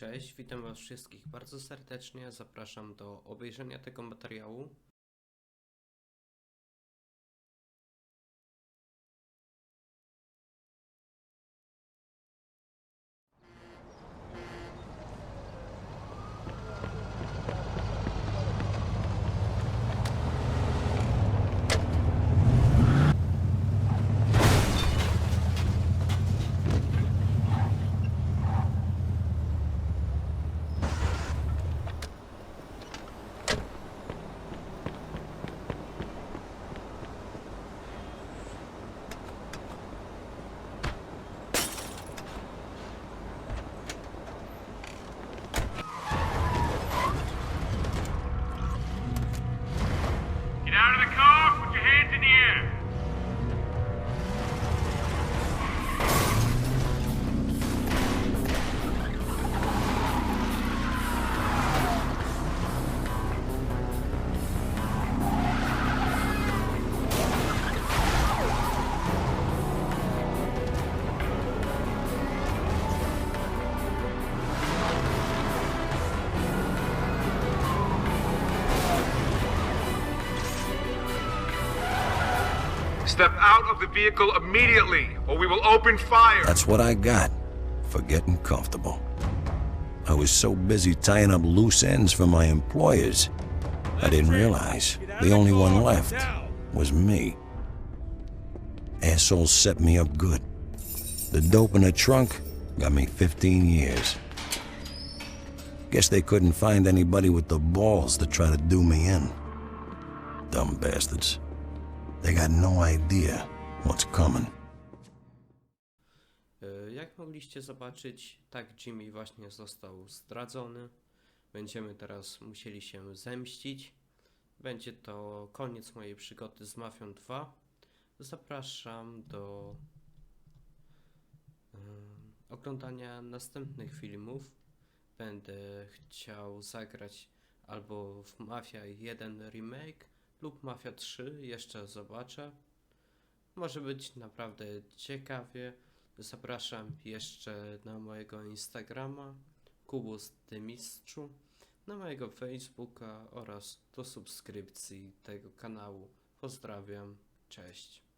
Cześć, witam Was wszystkich bardzo serdecznie. Zapraszam do obejrzenia tego materiału. Step out of the vehicle immediately, or we will open fire. That's what I got for getting comfortable. I was so busy tying up loose ends for my employers, I didn't realize the only one left was me. Assholes set me up good. The dope in the trunk got me 15 years. Guess they couldn't find anybody with the balls to try to do me in. Dumb bastards. They got no idea what's coming. E, Jak mogliście zobaczyć, tak Jimmy właśnie został zdradzony. Będziemy teraz musieli się zemścić. Będzie to koniec mojej przygody z Mafią 2. Zapraszam do em, oglądania następnych filmów. Będę chciał zagrać albo w Mafia 1 Remake lub Mafia 3, jeszcze zobaczę. Może być naprawdę ciekawie. Zapraszam jeszcze na mojego Instagrama Kubus Dymistrzu, na mojego Facebooka oraz do subskrypcji tego kanału. Pozdrawiam, cześć.